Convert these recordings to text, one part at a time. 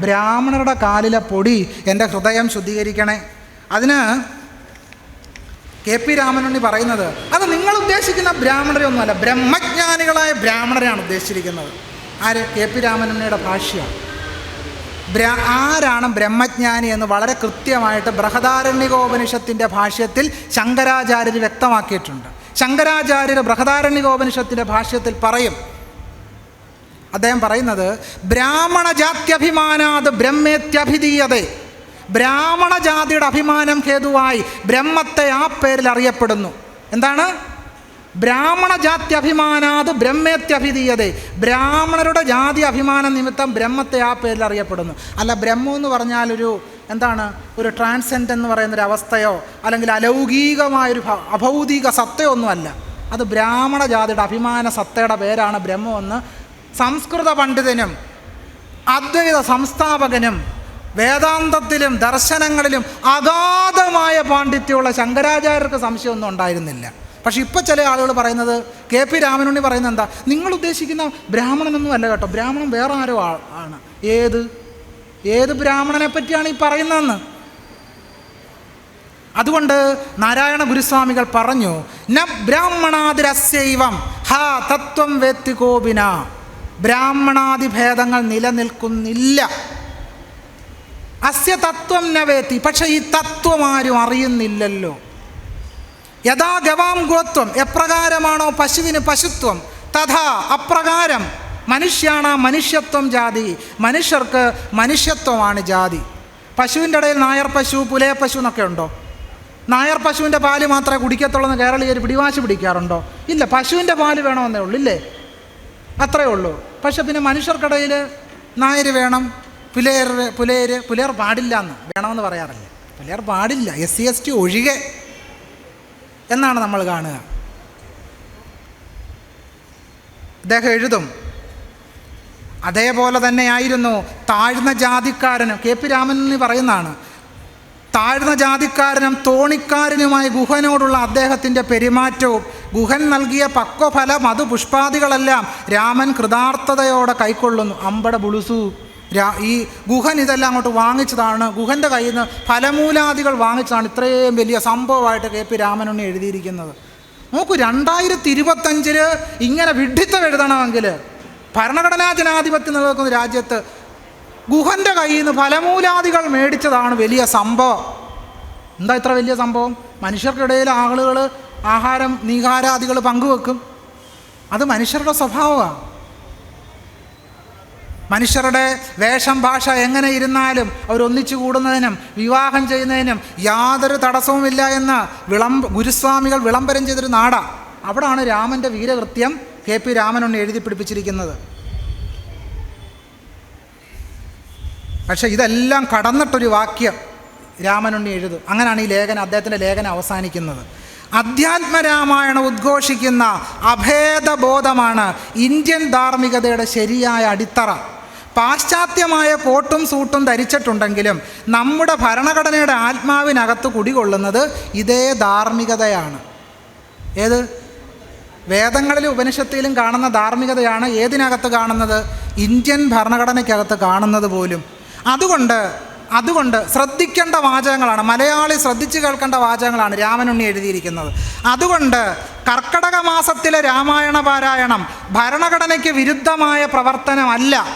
ബ്രാഹ്മണരുടെ കാലിലെ പൊടി എന്റെ ഹൃദയം ശുദ്ധീകരിക്കണേ. അതിന് കെ പി രാമനുണ്ണി പറയുന്നത് അത് നിങ്ങൾ ഉദ്ദേശിക്കുന്ന ബ്രാഹ്മണരെ ഒന്നുമല്ല ബ്രഹ്മജ്ഞാനികളായ ബ്രാഹ്മണരെയാണ് ഉദ്ദേശിച്ചിരിക്കുന്നത്. ആര്? കെ പി രാമനുണ്ണിയുടെ ബ്ര ആരാണ് ബ്രഹ്മജ്ഞാനി എന്ന് വളരെ കൃത്യമായിട്ട് ബൃഹദാരണ്യകോപനിഷത്തിന്റെ ഭാഷ്യത്തിൽ ശങ്കരാചാര്യർ വ്യക്തമാക്കിയിട്ടുണ്ട്. ശങ്കരാചാര്യർ ബൃഹദാരണ്യകോപനിഷത്തിന്റെ ഭാഷ്യത്തിൽ പറയും അദ്ദേഹം പറയുന്നത് ബ്രാഹ്മണ ജാത്യഭിമാനാത് ബ്രഹ്മേത്യഭിധീയതേ. ബ്രാഹ്മണ ജാതിയുടെ അഭിമാനം ഹേതുവായി ബ്രഹ്മത്തെ ആ പേരിൽ അറിയപ്പെടുന്നു. എന്താണ്? ബ്രാഹ്മണ ജാതി അഭിമാനാത് ബ്രാഹ്മണരുടെ ജാതി അഭിമാനം നിമിത്തം ബ്രഹ്മത്തെ ആ പേരിൽ അറിയപ്പെടുന്നു. അല്ല ബ്രഹ്മം എന്ന് പറഞ്ഞാൽ ഒരു എന്താണ്? ഒരു ട്രാൻസെൻഡ് എന്ന് പറയുന്നൊരു അവസ്ഥയോ അല്ലെങ്കിൽ അലൗകികമായൊരു അഭൗതിക സത്തയോ ഒന്നുമല്ല അത് ബ്രാഹ്മണ ജാതിയുടെ അഭിമാന സത്തയുടെ പേരാണ് ബ്രഹ്മമെന്ന് സംസ്കൃത പണ്ഡിതനും അദ്വൈത സംസ്ഥാപകനും വേദാന്തത്തിലും ദർശനങ്ങളിലും അഗാധമായ പാണ്ഡിത്യമുള്ള ശങ്കരാചാര്യർക്ക് സംശയമൊന്നും ഉണ്ടായിരുന്നില്ല. പക്ഷെ ഇപ്പോൾ ചില ആളുകൾ പറയുന്നത് കെ പി രാമനുണ്ണി പറയുന്നത് എന്താ? നിങ്ങൾ ഉദ്ദേശിക്കുന്ന ബ്രാഹ്മണനൊന്നും അല്ല കേട്ടോ. ബ്രാഹ്മണൻ വേറെ ആരോ ആണ്. ഏത്? ഏത് ബ്രാഹ്മണനെ പറ്റിയാണ് ഈ പറയുന്നതെന്ന്? അതുകൊണ്ട് നാരായണ ഗുരുസ്വാമികൾ പറഞ്ഞു ന ബ്രാഹ്മണാതിരസൈവം ഹാ തത്വം വേത്തി കോപിന. ബ്രാഹ്മണാദി ഭേദങ്ങൾ നിലനിൽക്കുന്നില്ല. അസ്യ തത്വം നവേത്തി. പക്ഷേ ഈ തത്വം ആരും അറിയുന്നില്ലല്ലോ. യഥാ ഗവാം ഗോത്വം എപ്രകാരമാണോ പശുവിന് പശുത്വം? തഥാ അപ്രകാരം. മനുഷ്യാണ് മനുഷ്യത്വം ജാതി. മനുഷ്യർക്ക് മനുഷ്യത്വമാണ് ജാതി. പശുവിന്റെ ഇടയിൽ നായർ പശു പുലയ പശു എന്നൊക്കെ ഉണ്ടോ? നായർ പശുവിന്റെ പാൽ മാത്രമേ കുടിക്കത്തുള്ളൂ എന്ന് കേരളീയർ പിടിവാശി പിടിക്കാറുണ്ടോ? ഇല്ല പശുവിന്റെ പാൽ വേണമെന്നേ ഉള്ളൂ ഇല്ലേ? അത്രയേ ഉള്ളൂ. പക്ഷെ പിന്നെ മനുഷ്യർക്കിടയിൽ നായർ വേണം പുലയർ പുലയർ പുലയർ പാടില്ല എന്ന് വേണമെന്ന് പറയാറില്ല. പുലയർ പാടില്ല എസ് സി എസ് ടി ഒഴികെ എന്നാണ് നമ്മൾ കാണുക. അദ്ദേഹം എഴുതും. അതേപോലെ തന്നെയായിരുന്നു താഴ്ന്ന ജാതിക്കാരനും കെ പി രാമൻ എന്ന് പറയുന്നതാണ്. താഴ്ന്ന ജാതിക്കാരനും തോണിക്കാരനുമായി ഗുഹനോടുള്ള അദ്ദേഹത്തിന്റെ പെരുമാറ്റവും ഗുഹൻ നൽകിയ പക്വഫല മധുപുഷ്പാദികളെല്ലാം രാമൻ കൃതാർത്ഥതയോടെ കൈക്കൊള്ളുന്നു. അമ്പട ബുളുസു രാ ഈ ഗുഹൻ ഇതെല്ലാം അങ്ങോട്ട് വാങ്ങിച്ചതാണ്. ഗുഹന്റെ കയ്യിൽ നിന്ന് ഫലമൂലാദികൾ വാങ്ങിച്ചതാണ് ഇത്രയും വലിയ സംഭവമായിട്ട് കെ പി രാമനുണ്ണി എഴുതിയിരിക്കുന്നത്. നോക്കൂ രണ്ടായിരത്തി ഇരുപത്തഞ്ചിൽ ഇങ്ങനെ വിഡ്ഢിത്തം എഴുതണമെങ്കിൽ ഭരണഘടനാ ജനാധിപത്യം നിലനിൽക്കുന്ന രാജ്യത്ത് ഗുഹന്റെ കയ്യിൽ നിന്ന് ഫലമൂലാദികൾ മേടിച്ചതാണ് വലിയ സംഭവം. എന്താ ഇത്ര വലിയ സംഭവം? മനുഷ്യർക്കിടയിൽ ആളുകൾ ആഹാരം നീഹാരാദികൾ പങ്കുവെക്കും. അത് മനുഷ്യരുടെ സ്വഭാവമാണ് മനുഷ്യരുടെ വേഷം ഭാഷ എങ്ങനെ ഇരുന്നാലും അവരൊന്നിച്ചു കൂടുന്നതിനും വിവാഹം ചെയ്യുന്നതിനും യാതൊരു തടസ്സവുമില്ല എന്ന് വിളംബ ഗുരുസ്വാമികൾ വിളംബരം ചെയ്തൊരു നാടാണ് അവിടാണ് രാമന്റെ വീരകൃത്യം കെ പി രാമനുണ്ണി എഴുതി പിടിപ്പിച്ചിരിക്കുന്നത്. പക്ഷേ ഇതെല്ലാം കടന്നിട്ടൊരു വാക്യം രാമനുണ്ണി എഴുതും. അങ്ങനെയാണ് ഈ ലേഖനം അദ്ദേഹത്തിന്റെ ലേഖനം അവസാനിക്കുന്നത്. അധ്യാത്മരാമായണം ഉദ്ഘോഷിക്കുന്ന അഭേദബോധമാണ് ഇന്ത്യൻ ധാർമ്മികതയുടെ ശരിയായ അടിത്തറ. പാശ്ചാത്യമായ കോട്ടും സൂട്ടും ധരിച്ചിട്ടുണ്ടെങ്കിലും നമ്മുടെ ഭരണഘടനയുടെ ആത്മാവിനകത്ത് കുടികൊള്ളുന്നത് ഇതേ ധാർമ്മികതയാണ്. ഏത്? വേദങ്ങളിലും ഉപനിഷത്തിലും കാണുന്ന ധാർമ്മികതയാണ് ഏതിനകത്ത് കാണുന്നത്? ഇന്ത്യൻ ഭരണഘടനയ്ക്കകത്ത് കാണുന്നത് പോലും. അതുകൊണ്ട് അതുകൊണ്ട് ശ്രദ്ധിക്കേണ്ട വാചകങ്ങളാണ്. മലയാളി ശ്രദ്ധിച്ചു കേൾക്കേണ്ട വാചകങ്ങളാണ് രാമനുണ്ണി എഴുതിയിരിക്കുന്നത്. അതുകൊണ്ട് കർക്കടക മാസത്തിലെ രാമായണ പാരായണം ഭരണഘടനയ്ക്ക് വിരുദ്ധമായ പ്രവർത്തനമല്ല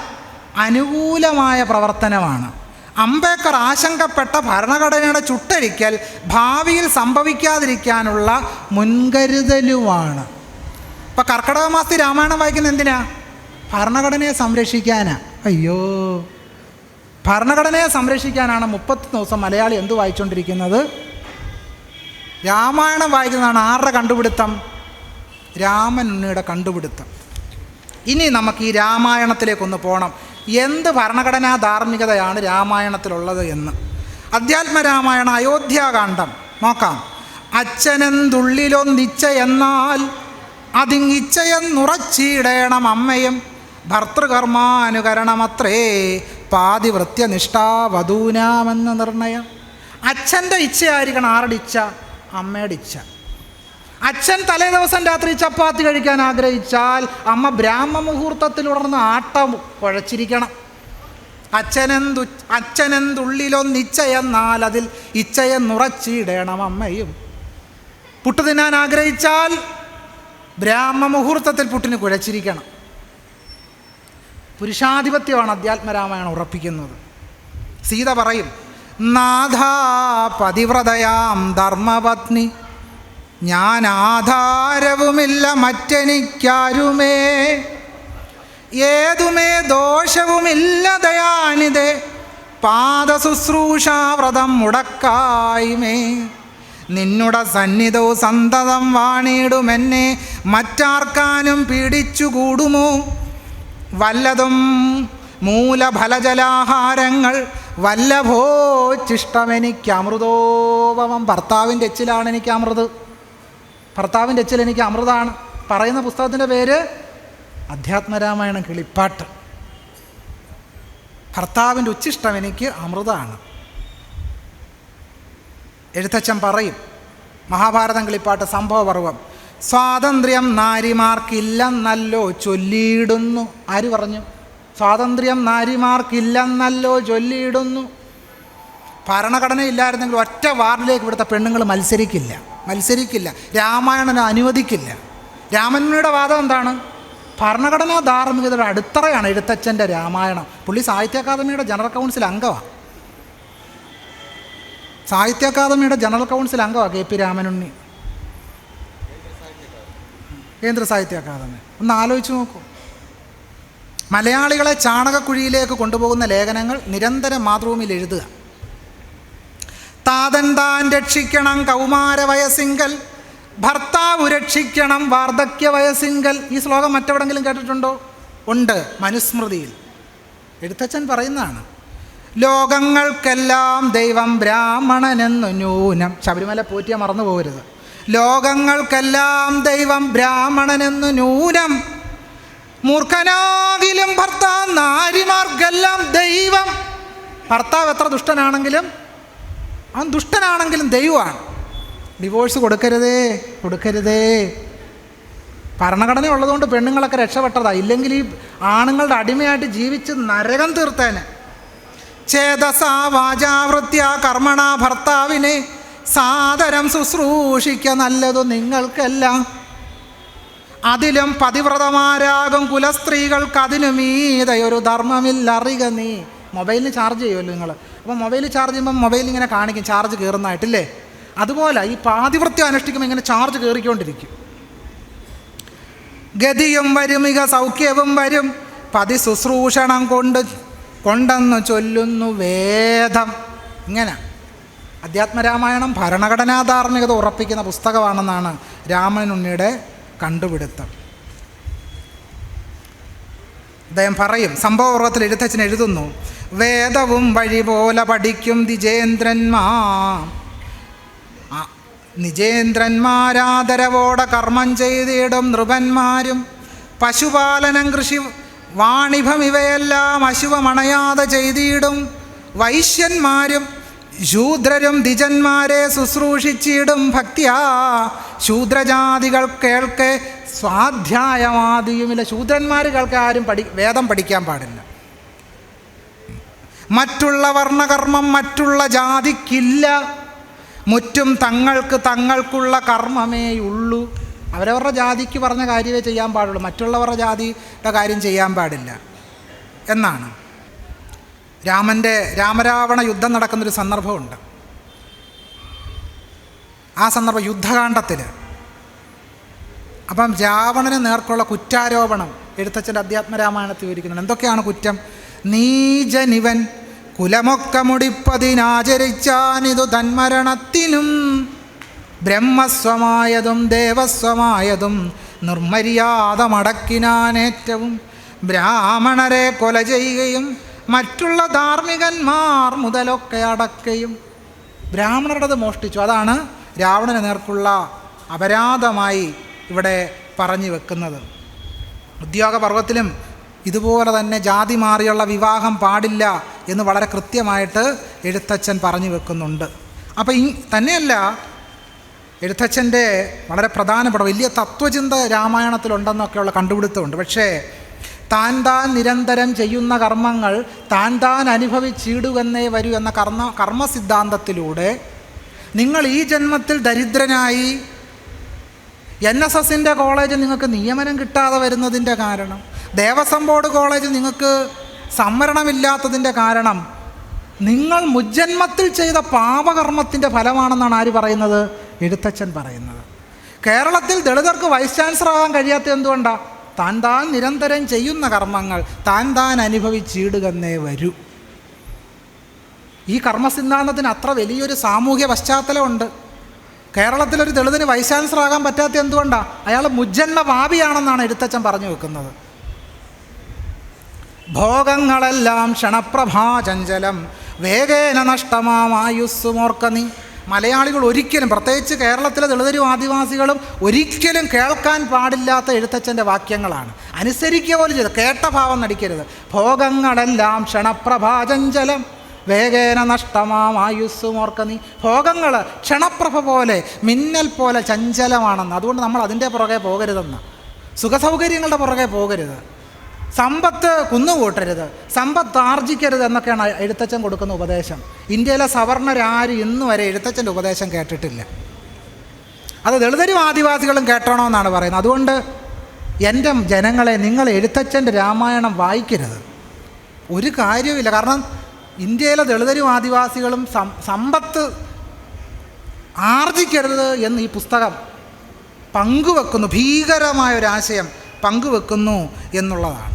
അനുകൂലമായ പ്രവർത്തനമാണ്. അംബേദ്കർ ആശങ്കപ്പെട്ട ഭരണഘടനയുടെ ചുട്ടരിക്കൽ ഭാവിയിൽ സംഭവിക്കാതിരിക്കാനുള്ള മുൻകരുതലുമാണ്. ഇപ്പം കർക്കിടക മാസത്തിൽ രാമായണം വായിക്കുന്നത് എന്തിനാ? ഭരണഘടനയെ സംരക്ഷിക്കാനാ. അയ്യോ. ഭരണഘടനയെ സംരക്ഷിക്കാനാണ് മുപ്പത്തി ദിവസം മലയാളി എന്ത് വായിച്ചുകൊണ്ടിരിക്കുന്നത്? രാമായണം വായിക്കുന്നതാണ് ആരുടെ കണ്ടുപിടുത്തം? രാമൻ ഉണ്ണിയുടെ കണ്ടുപിടുത്തം. ഇനി നമുക്ക് ഈ രാമായണത്തിലേക്കൊന്ന് പോകണം എന്ത് ഭരണഘടനാ ധാർമ്മികതയാണ് രാമായണത്തിലുള്ളത് എന്ന്? അധ്യാത്മരാമായണ അയോധ്യാകാന്ഡം നോക്കാം. അച്ഛനെന്തുള്ളിലൊന്നിച്ച എന്നാൽ അതിങ്ങിച്ചയെന്നുറച്ചിടേണം അമ്മയും. ഭർത്തൃകർമാനുകരണമത്രേ പാതിവൃത്യനിഷ്ഠാ വധൂനാമെന്ന നിർണയം. അച്ഛന്റെ ഇച്ഛയായിരിക്കണം ആരുടെ ഇച്ഛ? അമ്മയുടെ ഇച്ഛ. അച്ഛൻ തലേ ദിവസം രാത്രി ചപ്പാത്തി കഴിക്കാൻ ആഗ്രഹിച്ചാൽ അമ്മ ബ്രാഹ്മ മുഹൂർത്തത്തിൽ ഉണർന്ന് ആട്ട കുഴച്ചിരിക്കണം. അച്ഛനെന്തു അച്ഛനെന്തുള്ളിലൊന്നിച്ചയെന്നാൽ അതിൽ ഇച്ഛയെ ഇച്ചയെന്നുറച്ചിടണം അമ്മയും. പുട്ടു തിന്നാൻ ആഗ്രഹിച്ചാൽ ബ്രാഹ്മ മുഹൂർത്തത്തിൽ പുട്ടിന് കുഴച്ചിരിക്കണം. പുരുഷാധിപത്യമാണ് അധ്യാത്മരാമായണം ഉറപ്പിക്കുന്നത്. സീത പറയും നാഥാ പതിവ്രതയാം ധർമ്മപത്നി. ഞാൻ ആധാരവുമില്ല മറ്റെനിക്കാരുമേ. ഏതുമേ ദോഷവുമില്ല ദയാനിതേ. പാദശുശ്രൂഷാവ്രതം മുടക്കായ്മേ നിന്നുടെ സന്നിധവും സന്തതം വാണിടുമെന്നെ. മറ്റാർക്കാനും പീഡിച്ചുകൂടുമോ വല്ലതും മൂലഫലജലാഹാരങ്ങൾ വല്ലഭോച്ചിഷ്ടമെനിക്ക് അമൃതോപമം ഭർത്താവിന്റെ എച്ചിലാണ് എനിക്ക് അമൃത് ഭർത്താവിന്റെ എച്ചിൽ എനിക്ക് അമൃതാണ് പറയുന്ന പുസ്തകത്തിന്റെ പേര് അധ്യാത്മരാമായണം കിളിപ്പാട്ട്. ഭർത്താവിന്റെ ഉച്ചിഷ്ടം എനിക്ക് അമൃതാണ്. എഴുത്തച്ഛൻ പറയും മഹാഭാരതം കിളിപ്പാട്ട് സംഭവപർവം. സ്വാതന്ത്ര്യം നാരിമാർക്കില്ലെന്നല്ലോ ചൊല്ലിയിടുന്നു. ആര് പറഞ്ഞു? സ്വാതന്ത്ര്യം നാരിമാർക്കില്ലെന്നല്ലോ ചൊല്ലിയിടുന്നു. ഭരണഘടന ഇല്ലായിരുന്നെങ്കിൽ ഒറ്റ വാർഡിലേക്ക് ഇവിടുത്തെ പെണ്ണുങ്ങൾ മത്സരിക്കില്ല. മത്സരിക്കില്ല. രാമായണന് അനുവദിക്കില്ല. രാമനുയുടെ വാദം എന്താണ്? ഭരണഘടനാ ധാർമ്മികതയുടെ അടിത്തറയാണ് എഴുത്തച്ഛന്റെ രാമായണം. പുള്ളി സാഹിത്യ അക്കാദമിയുടെ ജനറൽ കൗൺസിൽ അംഗമാണ് സാഹിത്യ അക്കാദമിയുടെ ജനറൽ കൗൺസിൽ അംഗമാണ് K P Ramanunni. Kendra Sahitya academy. ഒന്ന് ആലോചിച്ച് നോക്കൂ. മലയാളികളെ ചാണകക്കുഴിയിലേക്ക് കൊണ്ടുപോകുന്ന ലേഖനങ്ങൾ നിരന്തരം മാതൃഭൂമിയിൽ എഴുതുക. താതൻ താൻ രക്ഷിക്കണം കൗമാര വയസ്സിങ്കൽ ഭർത്താവ് രക്ഷിക്കണം വാർദ്ധക്യ ഈ ശ്ലോകം മറ്റെവിടെങ്കിലും കേട്ടിട്ടുണ്ടോ? ഉണ്ട് മനുസ്മൃതിയിൽ. എഴുത്തച്ഛൻ പറയുന്നതാണ് ലോകങ്ങൾക്കെല്ലാം ദൈവം ബ്രാഹ്മണനെന്നു ന്യൂനം. ശബരിമല പോറ്റിയ മറന്നു പോകരുത് ലോകങ്ങൾക്കെല്ലാം ദൈവം ബ്രാഹ്മണനെന്നു ന്യൂനം. മൂർഖനാകിലും ഭർത്താവ് നാരിമാർക്കെല്ലാം ദൈവം. ഭർത്താവ് എത്ര ദുഷ്ടനാണെങ്കിലും അവൻ ദുഷ്ടനാണെങ്കിലും ദൈവമാണ്. ഡിവോഴ്സ് കൊടുക്കരുതേ കൊടുക്കരുതേ. ഭരണഘടന ഉള്ളതുകൊണ്ട് പെണ്ണുങ്ങളൊക്കെ രക്ഷപ്പെട്ടതാ. ഇല്ലെങ്കിൽ ഈ ആണുങ്ങളുടെ അടിമയായിട്ട് ജീവിച്ച് നരകം തീർത്തേനെ. ചേതസാ വാചാവൃത്യ കർമ്മണ ഭർത്താവിനെ. സാദരം ശുശ്രൂഷിക്ക നല്ലതു നിങ്ങൾക്കെല്ലാം. അതിലും പതിവ്രതമാരാകും കുലസ്ത്രീകൾക്ക് അതിനു മീതയൊരു ധർമ്മമില്ല അറിയുക നീ. മൊബൈലിന് ചാർജ് ചെയ്യുമല്ലോ നിങ്ങൾ അപ്പോൾ മൊബൈൽ ചാർജ് ചെയ്യുമ്പോൾ മൊബൈൽ ഇങ്ങനെ കാണിക്കും ചാർജ് കയറുന്നതായിട്ടില്ലേ അതുപോലെ ഈ പാതിവൃത്യം അനുഷ്ഠിക്കുമ്പോൾ ഇങ്ങനെ ചാർജ് കയറിക്കൊണ്ടിരിക്കും ഗതിയും വരും മിക സൗഖ്യവും വരും. പതി ശുശ്രൂഷണം കൊണ്ട് കൊണ്ടെന്ന് ചൊല്ലുന്നു വേദം. ഇങ്ങനെ. അധ്യാത്മരാമായണം ഭരണഘടനാധാർമ്മികത ഉറപ്പിക്കുന്ന പുസ്തകമാണെന്നാണ് രാമനുണ്ണിയുടെ കണ്ടുപിടുത്തം. അദ്ദേഹം പറയും സംഭവപർവത്തിൽ എഴുത്തച്ഛൻ എഴുതുന്നു വേദവും വഴി പോലെ പഠിക്കും ദ്വിജേന്ദ്രന്മാ ആ, നിജേന്ദ്രന്മാരാദരവോടെ കർമ്മം ചെയ്തിടും നൃപന്മാരും. പശുപാലനം കൃഷി വാണിഭം ഇവയെല്ലാം അശുവമണയാതെ ചെയ്തിടും വൈശ്യന്മാരും. ശൂദ്രരും ദ്വിജന്മാരെ ശുശ്രൂഷിച്ചിടും ഭക്തിയാ. ശൂദ്രജാതികൾ കേൾക്കെ സ്വാധ്യായമാദിയുമില്ല ശൂദ്രന്മാർ കേൾക്കെ ആരും പഠി വേദം പഠിക്കാൻ പാടില്ല. മറ്റുള്ള വർണകർമ്മം മറ്റുള്ള ജാതിക്കില്ല. മുറ്റും തങ്ങൾക്ക് തങ്ങൾക്കുള്ള കർമ്മമേ ഉള്ളൂ. അവരവരുടെ ജാതിക്ക് പറഞ്ഞ കാര്യമേ ചെയ്യാൻ പാടുള്ളൂ. മറ്റുള്ളവരുടെ ജാതിയുടെ കാര്യം ചെയ്യാൻ പാടില്ല. എന്നാണ്. രാമന്റെ രാമരാവണ യുദ്ധം നടക്കുന്നൊരു സന്ദർഭമുണ്ട്. ആ സന്ദർഭം യുദ്ധകാണ്ഡത്തിൽ അപ്പം രാവണന് നേർക്കുള്ള കുറ്റാരോപണം എഴുത്തച്ഛന്റെ അധ്യാത്മരാമായണത്തിൽ വിവരിക്കുന്നുണ്ട്. എന്തൊക്കെയാണ് കുറ്റം? നീജനിവൻ കുലമൊക്കെ മുടിപ്പതിനാചരിച്ചാനിതു തന്മരണത്തിനും ബ്രഹ്മസ്വമായതും ദേവസ്വമായതും നിർമര്യാദ മടക്കിനാനേറ്റവും ബ്രാഹ്മണരെ കൊല ചെയ്യുകയും മറ്റുള്ള ധാർമ്മികന്മാർ മുതലൊക്കെ അടക്കയും ബ്രാഹ്മണരുടേത് മോഷ്ടിച്ചു. അതാണ് രാവണന് നേർക്കുള്ള അപരാധമായി ഇവിടെ പറഞ്ഞു വെക്കുന്നത്. ഉദ്യോഗപർവത്തിലും ഇതുപോലെ തന്നെ ജാതി മാറിയുള്ള വിവാഹം പാടില്ല എന്ന് വളരെ കൃത്യമായിട്ട് എഴുത്തച്ഛൻ പറഞ്ഞു വെക്കുന്നുണ്ട്. അപ്പോൾ ഈ തന്നെയല്ല എഴുത്തച്ഛന്റെ വളരെ പ്രധാനപ്പെട്ട വലിയ തത്വചിന്ത രാമായണത്തിലുണ്ടെന്നൊക്കെയുള്ള കണ്ടുപിടുത്തമുണ്ട്. പക്ഷേ താൻ താൻ നിരന്തരം ചെയ്യുന്ന കർമ്മങ്ങൾ താൻ താൻ അനുഭവിച്ചിടുവെന്നേ വരൂ എന്ന കർമ്മ കർമ്മസിദ്ധാന്തത്തിലൂടെ നിങ്ങൾ ഈ ജന്മത്തിൽ ദരിദ്രനായി എൻ എസ് എസിന്റെ കോളേജ് നിങ്ങൾക്ക് നിയമനം കിട്ടാതെ വരുന്നതിന്റെ കാരണം ദേവസ്വം ബോർഡ് കോളേജ് നിങ്ങൾക്ക് സംവരണമില്ലാത്തതിന്റെ കാരണം നിങ്ങൾ മുജ്ജന്മത്തിൽ ചെയ്ത പാപകർമ്മത്തിന്റെ ഫലമാണെന്നാണ് ആര് പറയുന്നത്? എഴുത്തച്ഛൻ പറയുന്നത്. കേരളത്തിൽ ദളിതർക്ക് വൈസ് ചാൻസലർ ആകാൻ കഴിയാത്ത എന്തുകൊണ്ടാണ് താൻ താൻ നിരന്തരം ചെയ്യുന്ന കർമ്മങ്ങൾ താൻ താൻ അനുഭവിച്ചിടുകന്നേ വരൂ. ഈ കർമ്മസിദ്ധാന്തത്തിന് അത്ര വലിയൊരു സാമൂഹ്യ പശ്ചാത്തലമുണ്ട്. കേരളത്തിലൊരു ദളിതന് വൈസ് ചാൻസലർ ആകാൻ പറ്റാത്ത എന്തുകൊണ്ടാണ് അയാൾ മുജ്ജന്മ പാപിയാണെന്നാണ് എഴുത്തച്ഛൻ പറഞ്ഞു വെക്കുന്നത്. ഭോഗങ്ങളെല്ലാം ക്ഷണപ്രഭാചഞ്ചലം. വേഗേന നഷ്ടമാമായുസ്സുമോർക്ക നീ. മലയാളികൾ ഒരിക്കലും പ്രത്യേകിച്ച് കേരളത്തിലെ ദളിതരും ആദിവാസികളും ഒരിക്കലും കേൾക്കാൻ പാടില്ലാത്ത എഴുത്തച്ഛന്റെ വാക്യങ്ങളാണ്. അനുസരിക്കുക പോലും ചെയ്ത് കേട്ട ഭാവം നടിക്കരുത്. ഭോഗങ്ങളെല്ലാം ക്ഷണപ്രഭാചഞ്ചലം വേഗേന നഷ്ടമായുസ്സുമോർക്ക നീ. ഭോഗങ്ങൾ ക്ഷണപ്രഭ പോലെ മിന്നൽ പോലെ ചഞ്ചലമാണെന്ന്. അതുകൊണ്ട് നമ്മൾ അതിന്റെ പുറകെ പോകരുതെന്ന്. സുഖസൗകര്യങ്ങളുടെ പുറകെ പോകരുത്. സമ്പത്ത് കുന്നുകൂട്ടരുത്. സമ്പത്ത് ആർജിക്കരുത് എന്നൊക്കെയാണ് എഴുത്തച്ഛൻ കൊടുക്കുന്ന ഉപദേശം. ഇന്ത്യയിലെ സവർണരാരും ഇന്നു വരെ എഴുത്തച്ഛന്റെ ഉപദേശം കേട്ടിട്ടില്ല. അത് ദളിതരും ആദിവാസികളും കേട്ടണമെന്നാണ് പറയുന്നത്. അതുകൊണ്ട് എന്റെ ജനങ്ങളെ നിങ്ങൾ എഴുത്തച്ഛന്റെ രാമായണം വായിക്കരുത്. ഒരു കാര്യവുമില്ല. കാരണം ഇന്ത്യയിലെ ദളിതരും ആദിവാസികളും സമ്പത്ത് ആർജിക്കരുത് എന്ന് ഈ പുസ്തകം പങ്കുവെക്കുന്നു. ഭീകരമായ ഒരു ആശയം പങ്കുവെക്കുന്നു എന്നുള്ളതാണ്.